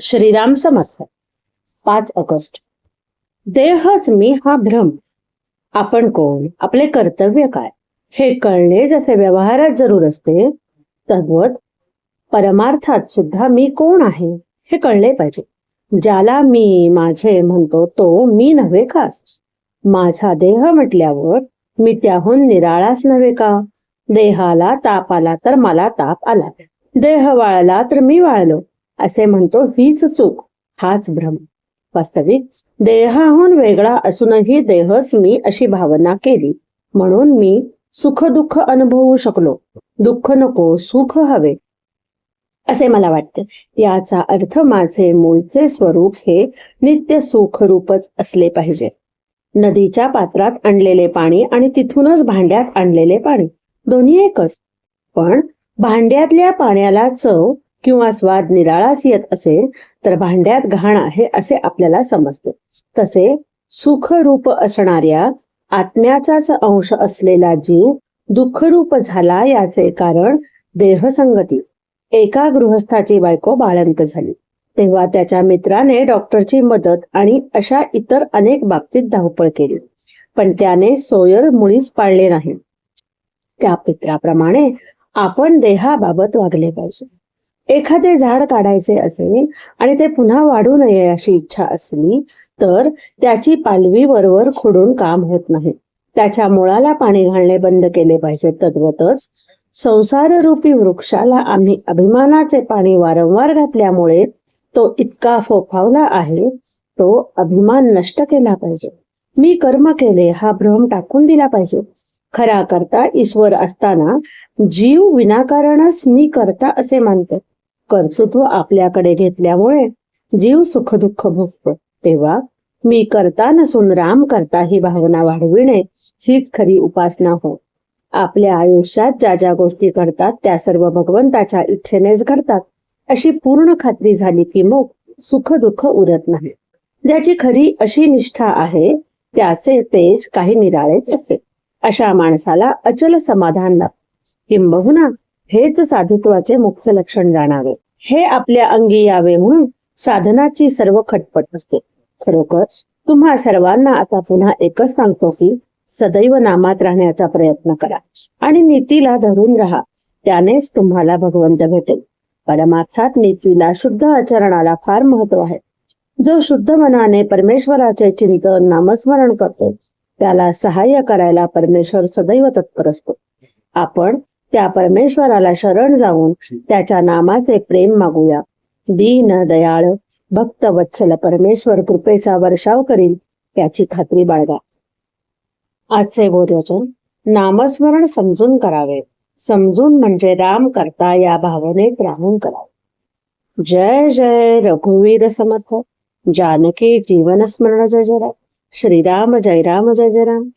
श्रीराम समर्थ. पाच ऑगस्ट. देहच मी हा भ्रम. आपण कोण? आपले कर्तव्य काय? हे कळणे जसे व्यवहारात जरूर असते तद्वत परमार्थात सुद्धा मी कोण आहे हे कळले पाहिजे. ज्याला मी माझे म्हणतो तो मी नव्हे खास माझा देह म्हटल्यावर मी त्याहून निराळाच नव्हे का? देहाला ताप आला तर मला ताप आला. देह वाळला तर मी वाळलो. असे म्हणतो हीच चूक हाच भ्रम. वास्तविक देहाहून वेगळा असूनही देहच मी अशी भावना केली. म्हणून मी सुख दुःख अनुभवू शकलो. दुःख नको सुख हवे. असे मला वाटते. याचा अर्थ माझे मूळचे स्वरूप हे नित्य सुख रूपच असले पाहिजे. नदीच्या पात्रात आणलेले पाणी आणि तिथूनच भांड्यात आणलेले पाणी दोन्ही एकच. पण भांड्यातल्या पाण्याला चव किंवा स्वाद निराळाच येत असेल तर भांड्यात घाण आहे असे आपल्याला समजते. तसे सुखरूप असणाऱ्या आत्म्याचाच अंश असलेला जीव दुःखरूप झाला याचे कारण देहसंगती. एका गृहस्थाची बायको बाळंत झाली. तेव्हा त्याच्या मित्राने डॉक्टरची मदत आणि अशा इतर अनेक बाबतीत धावपळ केली. पण त्याने सोयर मुळीच पाळले नाही. त्या पित्राप्रमाणे आपण देहाबाबत वागले पाहिजे. एखादे झाड काढायचे असेल आणि ते पुन्हा वाढू नये अशी इच्छा असली तर त्याची पालवी वरवर खुडून काम होत नाही. त्याच्या मुळाला पाणी घालणे बंद केले पाहिजे तद्वतच संसाररूपी वृक्षाला आम्ही अभिमानाचे पाणी वारंवार घातल्यामुळे तो इतका फोफावला आहे तो अभिमान नष्ट केला पाहिजे. मी कर्म केले हा भ्रम टाकून दिला पाहिजे. खरा करता ईश्वर असताना जीव विनाकारणच मी करता असे मानतो. कर्तृत्व आपल्याकडे घेतल्यामुळे जीव सुख दुःख भोगतो. तेव्हा मी करता नसून राम करता ही भावना वाढविणे हीच खरी उपासना हो आपल्या आयुष्यात ज्या ज्या गोष्टी घडतात त्या सर्व भगवंताच्या इच्छेनेच घडतात. अशी पूर्ण खात्री झाली की मग सुख दुःख उरत नाही. ज्याची खरी अशी निष्ठा आहे त्याचे तेज काही निराळेच असते. अशा माणसाला अचल समाधान लाभ. किंबहुना हेच साधुत्वाचे मुख्य लक्षण जाणावे. हे आपल्या अंगी यावे म्हणून साधनाची सर्व खटपट असते. खरोखर तुम्हा सर्वांना आता पुन्हा एकच सांगतो की सदैव नामात राहण्याचा प्रयत्न करा आणि नीतीला धरून राहा. त्यानेच तुम्हाला भगवंत भेटेल. परमार्थात नीतीला शुद्ध आचरणाला फार महत्त्व आहे. जो शुद्ध मनाने परमेश्वराचे चिंतन नामस्मरण करतो त्याला सहाय्य करायला परमेश्वर सदैव तत्पर असतो. आपण त्या परमेश्वराला शरण जाऊन त्याच्या नामाचे प्रेम मागूया. दीन दयाळ भक्त वत्सल परमेश्वर कृपेचा वर्षाव करील याची खात्री बाळगा. आजचे बोधवचन नामस्मरण समजून करावे. समजून म्हणजे राम करता या भावनेत राहून करावे. जय जय रघुवीर समर्थ. जानकी जीवन स्मरण जय जय राम. श्रीराम जय राम जय जय राम.